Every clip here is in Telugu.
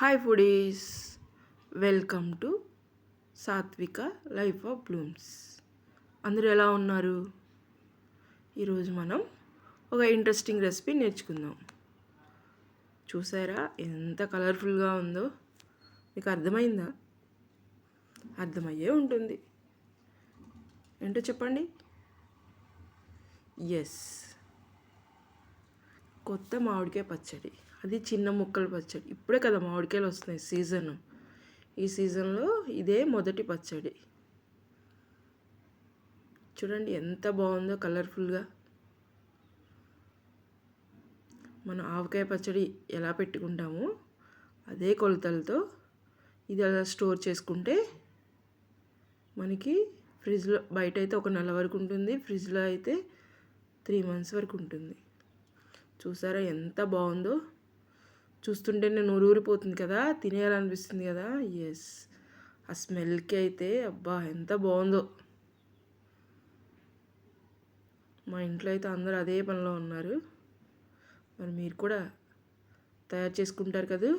Hi foodies welcome to Satvika life of blooms అందరూ ఎలా ఉన్నారు? ఈరోజు మనం ఒక ఇంట్రెస్టింగ్ రెసిపీ నేర్చుకుందాం. చూసారా? ఎంత కలర్ఫుల్గా ఉందో? మీకు అర్థమైందా? అర్థమయ్యే ఉంటుంది. ఏంటో చెప్పండి? ఎస్ కొత్త మామిడికాయ పచ్చడి. అది చిన్న ముక్కల పచ్చడి. ఇప్పుడే కదా మామిడికాయలు వస్తున్నాయి సీజను. ఈ సీజన్లో ఇదే మొదటి పచ్చడి. చూడండి ఎంత బాగుందో కలర్ఫుల్గా. మనం ఆవకాయ పచ్చడి ఎలా పెట్టుకుంటామో అదే కొలతలతో ఇది అలా స్టోర్ చేసుకుంటే మనకి ఫ్రిడ్జ్లో బయట అయితే ఒక నెల వరకు ఉంటుంది. ఫ్రిడ్జ్లో అయితే త్రీ మంత్స్ వరకు ఉంటుంది. చూసారా ఎంత బాగుందో? చూస్తుంటేనే నేను ఊరూరిపోతుంది కదా తినేయాలనిపిస్తుంది కదా. ఎస్ ఆ స్మెల్కి అయితే అబ్బా ఎంత బాగుందో. మా ఇంట్లో అయితే అందరూ అదే పనిలో ఉన్నారు. మరి మీరు కూడా తయారు చేసుకుంటారు కదా.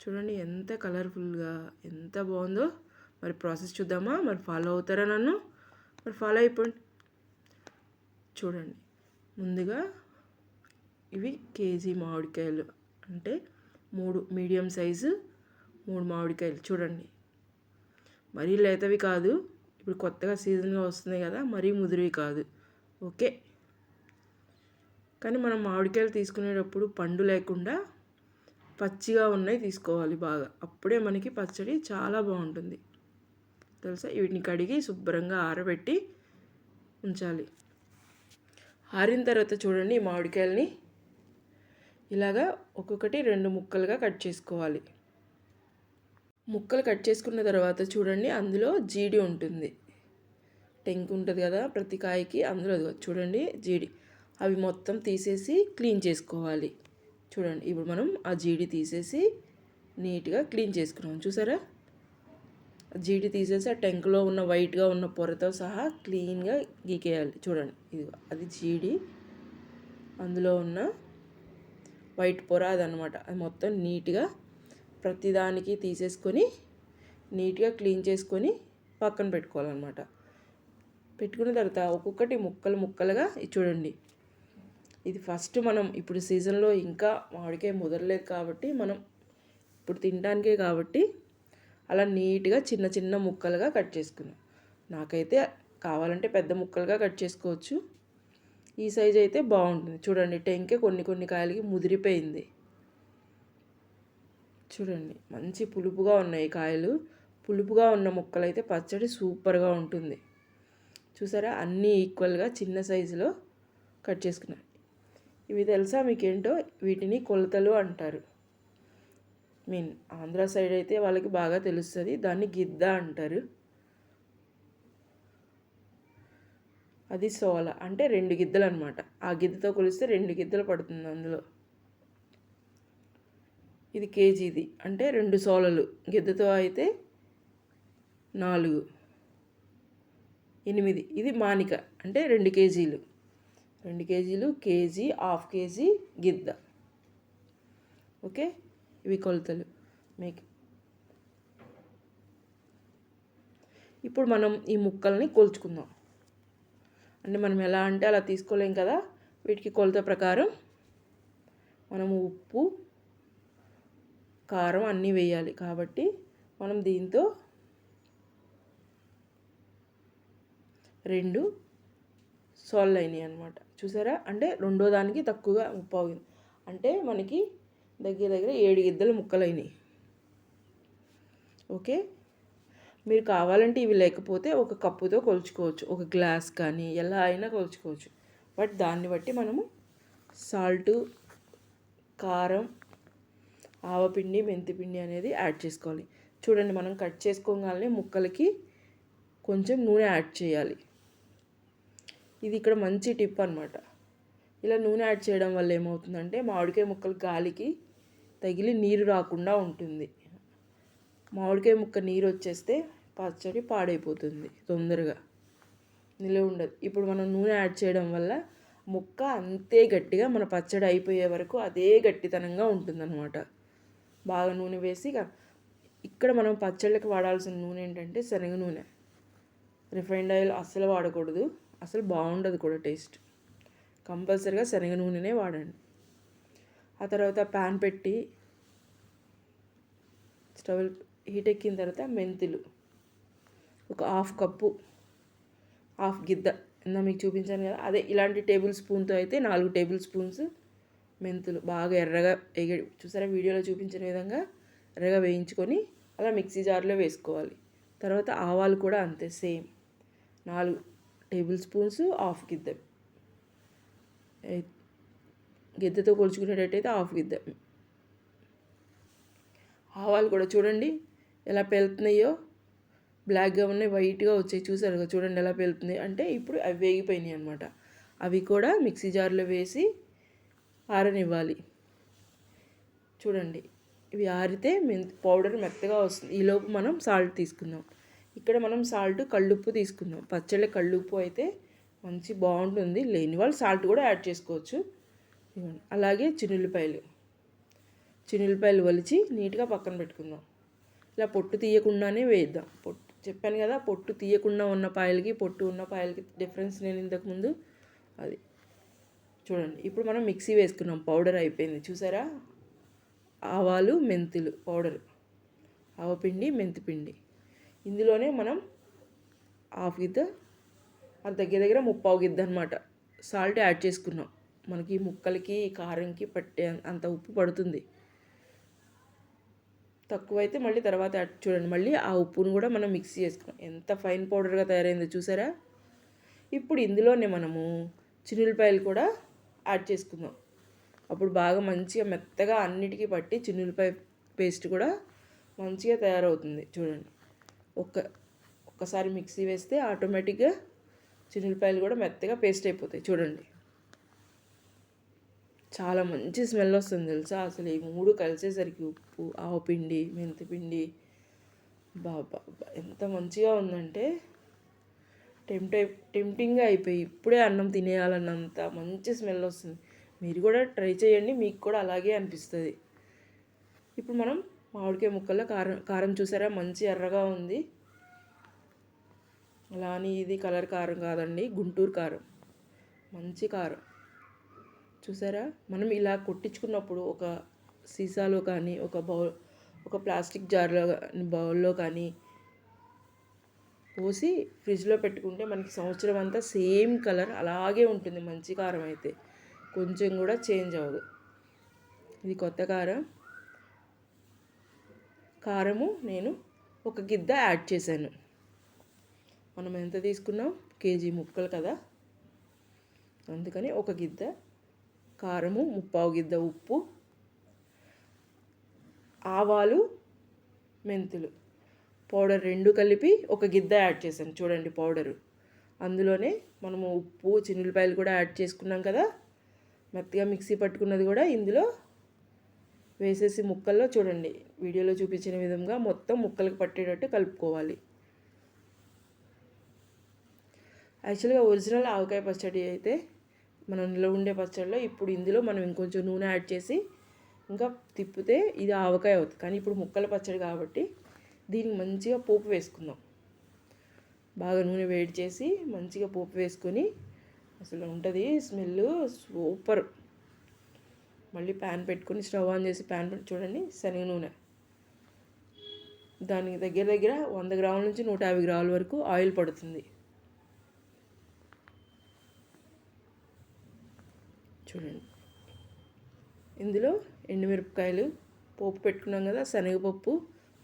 చూడండి ఎంత కలర్ఫుల్గా ఎంత బాగుందో. మరి ప్రాసెస్ చూద్దామా? మరి ఫాలో అవుతారా నన్ను? మరి ఫాలో అయిపోండి. చూడండి. ముందుగా ఇవి కేజీ మామిడికాయలు. అంటే మూడు మీడియం సైజు మూడు మామిడికాయలు. చూడండి. మరీ లేతవి కాదు. ఇప్పుడు కొత్తగా సీజన్గా వస్తున్నాయి కదా మరీ ముదిరివి కాదు. ఓకే. కానీ మనం మామిడికాయలు తీసుకునేటప్పుడు పండు లేకుండా పచ్చిగా ఉన్నాయి తీసుకోవాలి బాగా. అప్పుడే మనకి పచ్చడి చాలా బాగుంటుంది. తెలుసా? వీటిని కడిగి శుభ్రంగా ఆరబెట్టి ఉంచాలి. ఆరిన తర్వాత చూడండి ఈ మామిడికాయలని. ఇలాగా ఒక్కొక్కటి రెండు ముక్కలుగా కట్ చేసుకోవాలి. ముక్కలు కట్ చేసుకున్న తర్వాత చూడండి అందులో జీడి ఉంటుంది. టెంక్ ఉంటుంది కదా ప్రతి కాయకి అందులో చూడండి జీడి. అవి మొత్తం తీసేసి క్లీన్ చేసుకోవాలి. చూడండి ఇప్పుడు మనం ఆ జీడి తీసేసి నీట్గా క్లీన్ చేసుకున్నాం. చూసారా? జీడి తీసేసి ఆ టెంక్లో ఉన్న వైట్గా ఉన్న పొరతో సహా క్లీన్గా గీకేయాలి. చూడండి ఇది అది జీడి. అందులో ఉన్న వైట్ పొర అదనమాట అది మొత్తం నీట్గా ప్రతిదానికి తీసేసుకొని నీట్గా క్లీన్ చేసుకొని పక్కన పెట్టుకోవాలన్నమాట. పెట్టుకున్న తర్వాత ఒక్కొక్కటి ముక్కలు ముక్కలుగా చూడండి. ఇది ఫస్ట్ మనం ఇప్పుడు సీజన్లో ఇంకా మామిడికాయ ముదరలేదు కాబట్టి మనం ఇప్పుడు తినడానికే కాబట్టి అలా నీట్గా చిన్న చిన్న ముక్కలుగా కట్ చేసుకున్నాం. నాకైతే కావాలంటే పెద్ద ముక్కలుగా కట్ చేసుకోవచ్చు. ఈ సైజ్ అయితే బాగుంటుంది. చూడండి టెంకే కొన్ని కొన్ని కాయలకి ముదిరిపోయింది. చూడండి మంచి పులుపుగా ఉన్నాయి కాయలు. పులుపుగా ఉన్న ముక్కలు అయితే పచ్చడి సూపర్గా ఉంటుంది. చూసారా? అన్నీ ఈక్వల్గా చిన్న సైజులో కట్ చేసుకున్నాను ఇవి తెలుసా మీకేంటో? వీటిని కొలతలు అంటారు. మీన్ ఆంధ్ర సైడ్ అయితే వాళ్ళకి బాగా తెలుస్తుంది. దాన్ని గిద్ద అంటారు. అది సోల. అంటే రెండు గిద్దలు అనమాట ఆ గిద్దతో కొలిస్తే రెండు గిద్దలు పడుతుంది అందులో. ఇది కేజీది. అంటే రెండు సోలలు. గిద్దతో అయితే నాలుగు. ఎనిమిది. ఇది మానిక. అంటే రెండు కేజీలు. రెండు కేజీలు కేజీ హాఫ్ కేజీ గిద్ద. ఓకే? ఇవి కొలతలు. మీకు ఇప్పుడు మనం ఈ ముక్కల్ని కొలుచుకుందాం. అంటే మనం ఎలా అంటే అలా తీసుకోలేం కదా? వీటికి కొలత ప్రకారం మనము ఉప్పు కారం అన్నీ వేయాలి. కాబట్టి మనం దీంతో రెండు సాల్వ్ అయినాయి అనమాట చూసారా? అంటే రెండో దానికి తక్కువగా ఉప్పు అవుతుంది అంటే మనకి దగ్గర దగ్గర ఏడు గిద్దలు ముక్కలైనవి ఓకే? మీరు కావాలంటే ఇవి లేకపోతే ఒక కప్పుతో కొలుచుకోవచ్చు. ఒక గ్లాస్ కానీ ఎలా అయినా కొలుచుకోవచ్చు. బట్ దాన్ని బట్టి మనము సాల్ట్ కారం ఆవపిండి మెంతిపిండి అనేది యాడ్ చేసుకోవాలి. చూడండి మనం కట్ చేసుకోగానే ముక్కలకి కొంచెం నూనె యాడ్ చేయాలి. ఇది ఇక్కడ మంచి టిప్ అనమాట ఇలా నూనె యాడ్ చేయడం వల్ల ఏమవుతుందంటే మామిడికాయ ముక్కలు గాలికి తగిలి నీరు రాకుండా ఉంటుంది. మామిడికాయ ముక్క నీరు వచ్చేస్తే పచ్చడి పాడైపోతుంది తొందరగా. నిలవ ఉండదు. ఇప్పుడు మనం నూనె యాడ్ చేయడం వల్ల ముక్క అంతే గట్టిగా మన పచ్చడి అయిపోయే వరకు అదే గట్టితనంగా ఉంటుందన్నమాట. బాగా నూనె వేసి ఇక ఇక్కడ మనం పచ్చళ్ళకి వాడాల్సిన నూనె ఏంటంటే శనగ నూనె. రిఫైండ్ ఆయిల్ అస్సలు వాడకూడదు. అసలు బాగుండదు కూడా టేస్ట్. కంపల్సరిగా శనగ నూనెనే వాడండి. ఆ తర్వాత ప్యాన్ పెట్టి స్టవ్ హీట్ ఎక్కిన తర్వాత మెంతులు. ఒక హాఫ్ కప్పు హాఫ్ గిద్ద. ఇందా మీకు చూపించాను కదా. అదే ఇలాంటి టేబుల్ స్పూన్తో అయితే నాలుగు టేబుల్ స్పూన్స్ మెంతులు బాగా ఎర్రగా ఎగ చూసారా వీడియోలో చూపించిన విధంగా ఎర్రగా వేయించుకొని అలా మిక్సీ జార్లో వేసుకోవాలి. తర్వాత ఆవాలు కూడా అంతే సేమ్. నాలుగు టేబుల్ స్పూన్స్ హాఫ్ గిద్ద. గిద్దతో కొలుచుకునేటట్టయితే హాఫ్ గిద్ద. ఆవాలు కూడా చూడండి ఎలా పెళ్తున్నాయో బ్లాక్గా ఉన్నాయి వైట్గా వచ్చాయి. చూసారు కదా చూడండి ఎలా పెళ్తుంది అంటే ఇప్పుడు అవి వేగిపోయినాయి అనమాట అవి కూడా మిక్సీ జార్లో వేసి ఆరనివ్వాలి. చూడండి ఇవి ఆరితే మెంత్ పౌడర్ మెత్తగా వస్తుంది. ఈలోపు మనం సాల్ట్ తీసుకుందాం. ఇక్కడ మనం సాల్ట్ కళ్ళుప్పు తీసుకుందాం. పచ్చళ్ళ కళ్ళుప్పు అయితే మంచి బాగుంటుంది. లేని వాళ్ళు సాల్ట్ కూడా యాడ్ చేసుకోవచ్చు. అలాగే చిన్నుల్లిపాయలు చిన్నుల్లిపాయలు వలిచి నీట్గా పక్కన పెట్టుకుందాం. ఇలా పొట్టు తీయకుండానే వేద్దాం. పొట్టు చెప్పాను కదా పొట్టు తీయకుండా ఉన్న పాయలకి పొట్టు ఉన్న పాయలకి డిఫరెన్స్ నేను ఇంతకుముందు అది చూడండి. ఇప్పుడు మనం మిక్సీ వేసుకున్నాం. పౌడర్ అయిపోయింది. చూసారా? ఆవాలు మెంతులు పౌడర్. ఆవపిండి మెంతిపిండి ఇందులోనే మనం హాఫ్ గిద్ద అంత దగ్గర దగ్గర ముప్పావు గిద్ద అనమాట సాల్ట్ యాడ్ చేసుకున్నాం. మనకి ముక్కలకి కారంకి పట్టే అంత ఉప్పు పడుతుంది. తక్కువైతే మళ్ళీ తర్వాత చూడండి. మళ్ళీ ఆ ఉప్పును కూడా మనం మిక్స్ చేసుకున్నాం. ఎంత ఫైన్ పౌడర్గా తయారైందో చూసారా? ఇప్పుడు ఇందులోనే మనము చిన్నులపాయలు కూడా యాడ్ చేసుకుందాం. అప్పుడు బాగా మంచిగా మెత్తగా అన్నిటికీ పట్టి చిన్నులపాయ పేస్ట్ కూడా మంచిగా తయారవుతుంది చూడండి. ఒక్క ఒక్కసారి మిక్సీ వేస్తే ఆటోమేటిక్గా చిన్నులపాయలు కూడా మెత్తగా పేస్ట్ అయిపోతాయి చూడండి. చాలా మంచి స్మెల్ వస్తుంది తెలుసా? అసలు ఈ మూడు కలిసేసరికి ఉప్పు ఆవపిండి మెంతిపిండి బాబా ఎంత మంచిగా ఉందంటే టెంప్ట్ టెంప్టింగ్గా అయిపోయి ఇప్పుడే అన్నం తినేయాలన్నంత మంచి స్మెల్ వస్తుంది. మీరు కూడా ట్రై చేయండి మీకు కూడా అలాగే అనిపిస్తుంది. ఇప్పుడు మనం మామిడికాయ ముక్కల్లో కారం కారం చూసారా? మంచి ఎర్రగా ఉంది. అలా అని ఇది కలర్ కారం కాదండి గుంటూరు కారం. మంచి కారం. చూసారా? మనం ఇలా కొట్టించుకున్నప్పుడు ఒక సీసాలో కానీ ఒక బౌల్ ఒక ప్లాస్టిక్ జార్లో బౌల్లో కానీ పోసి ఫ్రిడ్జ్లో పెట్టుకుంటే మనకి సంవత్సరం అంతా సేమ్ కలర్ అలాగే ఉంటుంది. మంచి కారం అయితే కొంచెం కూడా చేంజ్ అవ్వదు. ఇది కొత్త కారం. కారము నేను ఒక గిద్ద యాడ్ చేశాను. మనం ఎంత తీసుకున్నాం? కేజీ ముక్కలు కదా? అందుకని ఒక గిద్ద. కారము ముప్పావు గిద్ద ఉప్పు ఆవాలు మెంతులు. పౌడర్ రెండు కలిపి ఒక గిద్ద యాడ్ చేశాను. చూడండి పౌడరు. అందులోనే మనము ఉప్పు చిన్నులపాయలు కూడా యాడ్ చేసుకున్నాం కదా. మెత్తగా మిక్సీ పట్టుకున్నది కూడా ఇందులో వేసేసి ముక్కల్లో చూడండి. వీడియోలో చూపించిన విధంగా మొత్తం ముక్కలకు పట్టేటట్టు కలుపుకోవాలి. యాక్చువల్గా ఒరిజినల్ ఆవకాయ పచ్చడి అయితే మనం నిల్వ ఉండే పచ్చడిలో ఇప్పుడు ఇందులో మనం ఇంకొంచెం నూనె యాడ్ చేసి ఇంకా తిప్పితే ఇది ఆవకాయ అవుతుంది. కానీ ఇప్పుడు ముక్కల పచ్చడి కాబట్టి దీనికి మంచిగా పోపు వేసుకుందాం. బాగా నూనె వేడి చేసి మంచిగా పోపు వేసుకొని అసలు ఉంటుంది స్మెల్ సూపర్. మళ్ళీ ప్యాన్ పెట్టుకొని స్టవ్ ఆన్ చేసి ప్యాన్ పెట్టి చూడండి శనగ నూనె. దానికి దగ్గర దగ్గర వంద గ్రాముల నుంచి నూట యాభై గ్రాముల వరకు ఆయిల్ పడుతుంది. చూడండి. ఇందులో ఎండుమిరపకాయలు పోపు పెట్టుకున్నాం కదా శనగపప్పు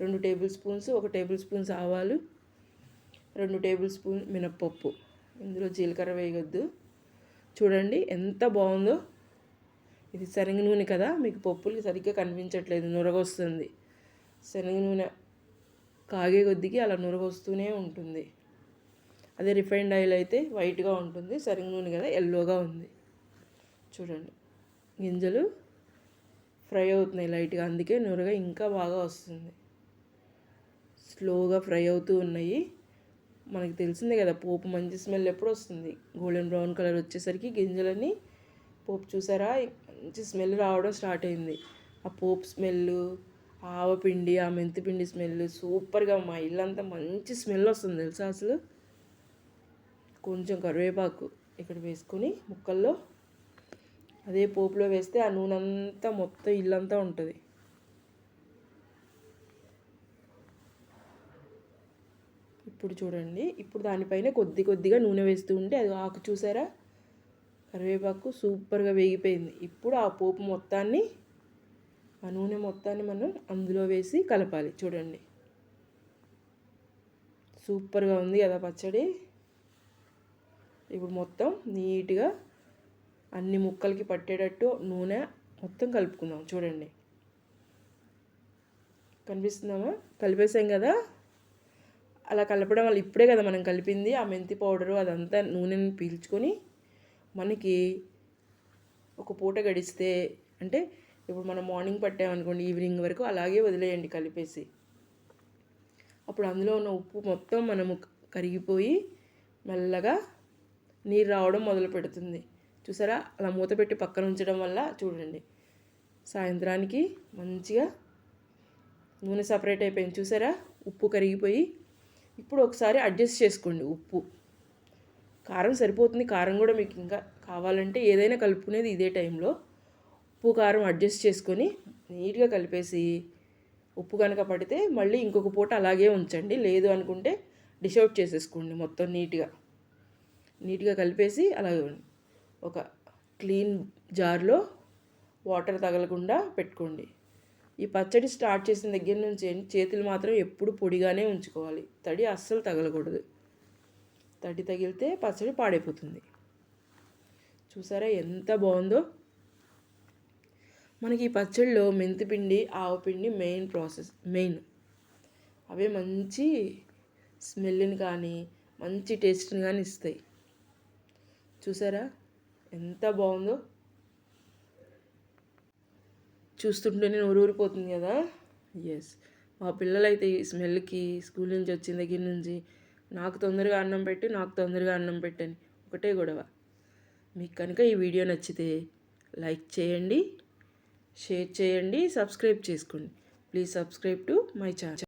రెండు టేబుల్ స్పూన్స్ ఒక టేబుల్ స్పూన్స్ ఆవాలు రెండు టేబుల్ స్పూన్ మినప్పప్పు. ఇందులో జీలకర్ర వేయవద్దు చూడండి ఎంత బాగుందో. ఇది శనగ నూనె కదా మీకు పప్పులు సరిగ్గా కనిపించట్లేదు నురగొస్తుంది. శనగ నూనె కాగే కొద్దికి అలా నురగొస్తూనే ఉంటుంది. అదే రిఫైండ్ ఆయిల్ అయితే వైట్గా ఉంటుంది శనగ నూనె కదా ఎల్లోగా ఉంది. చూడండి. గింజలు ఫ్రై అవుతున్నాయి లైట్గా. అందుకే నూరగా ఇంకా బాగా వస్తుంది. స్లోగా ఫ్రై అవుతూ ఉన్నాయి. మనకి తెలిసిందే కదా పోపు మంచి స్మెల్ ఎప్పుడు వస్తుంది? గోల్డెన్ బ్రౌన్ కలర్ వచ్చేసరికి గింజలని పోపు చూసారా? మంచి స్మెల్ రావడం స్టార్ట్ అయింది. ఆ పోపు స్మెల్ ఆవపిండి ఆ మెంతిపిండి స్మెల్ సూపర్గా మా ఇల్లంతా మంచి స్మెల్ వస్తుంది తెలుసా అసలు? కొంచెం కరివేపాకు ఇక్కడ వేసుకొని ముక్కల్లో అదే పోపులో వేస్తే ఆ నూనె అంతా మొత్తం ఇల్లంతా ఉంటుంది. ఇప్పుడు చూడండి ఇప్పుడు దానిపైన కొద్ది కొద్దిగా నూనె వేస్తూ ఉంటే అది ఆకు చూసారా? కరివేపాకు సూపర్గా వేగిపోయింది. ఇప్పుడు ఆ పోపు మొత్తాన్ని ఆ నూనె మొత్తాన్ని మనం అందులో వేసి కలపాలి. చూడండి. సూపర్గా ఉంది కదా పచ్చడి. ఇప్పుడు మొత్తం నీట్గా అన్ని ముక్కలకి పట్టేటట్టు నూనె మొత్తం కలుపుకుందాం. చూడండి. కనిపిస్తుందామా కలిపేసాం కదా? అలా కలపడం వల్ల ఇప్పుడే కదా మనం కలిపింది ఆ మెంతి పౌడరు అదంతా నూనెని పీల్చుకొని మనకి ఒక పూట గడిస్తే అంటే ఇప్పుడు మనం మార్నింగ్ పట్టామనుకోండి ఈవినింగ్ వరకు అలాగే వదిలేయండి కలిపేసి. అప్పుడు అందులో ఉన్న ఉప్పు మొత్తం మనము కరిగిపోయి మెల్లగా నీరు రావడం మొదలు పెడుతుంది చూసారా? అలా మూత పెట్టి పక్కన ఉంచడం వల్ల చూడండి. సాయంత్రానికి మంచిగా నూనె సపరేట్ అయిపోయింది. చూసారా? ఉప్పు కరిగిపోయి. ఇప్పుడు ఒకసారి అడ్జస్ట్ చేసుకోండి ఉప్పు. కారం సరిపోతుంది. కారం కూడా మీకు ఇంకా కావాలంటే ఏదైనా కలుపుకునేది ఇదే టైంలో. ఉప్పు కారం అడ్జస్ట్ చేసుకొని నీట్గా కలిపేసి ఉప్పు కనుక పడితే మళ్ళీ ఇంకొక పూట అలాగే ఉంచండి. లేదు అనుకుంటే డిష్ అవుట్ చేసేసుకోండి మొత్తం నీట్గా. నీట్గా కలిపేసి అలాగే ఒక క్లీన్ జార్లో వాటర్ తగలకుండా పెట్టుకోండి. ఈ పచ్చడి స్టార్ట్ చేసిన దగ్గర నుంచి చేతులు మాత్రం ఎప్పుడు పొడిగానే ఉంచుకోవాలి. తడి అస్సలు తగలకూడదు. తడి తగిలితే పచ్చడి పాడైపోతుంది. చూసారా ఎంత బాగుందో? మనకి ఈ పచ్చడిలో మెంతిపిండి ఆవపిండి మెయిన్ ప్రాసెస్ మెయిన్. అవే మంచి స్మెల్ని కానీ మంచి టేస్ట్ని కానీ ఇస్తాయి. చూసారా? ఎంత బాగుందో. చూస్తుంటేనే ఊరూరిపోతుంది కదా. ఎస్ మా పిల్లలైతే ఈ స్మెల్కి స్కూల్ నుంచి వచ్చిన దగ్గర నుంచి నాకు తొందరగా అన్నం పెట్టి నాకు తొందరగా అన్నం పెట్టని ఒకటే గొడవ. మీకు కనుక ఈ వీడియో నచ్చితే లైక్ చేయండి షేర్ చేయండి సబ్స్క్రైబ్ చేసుకోండి. Please subscribe to my channel.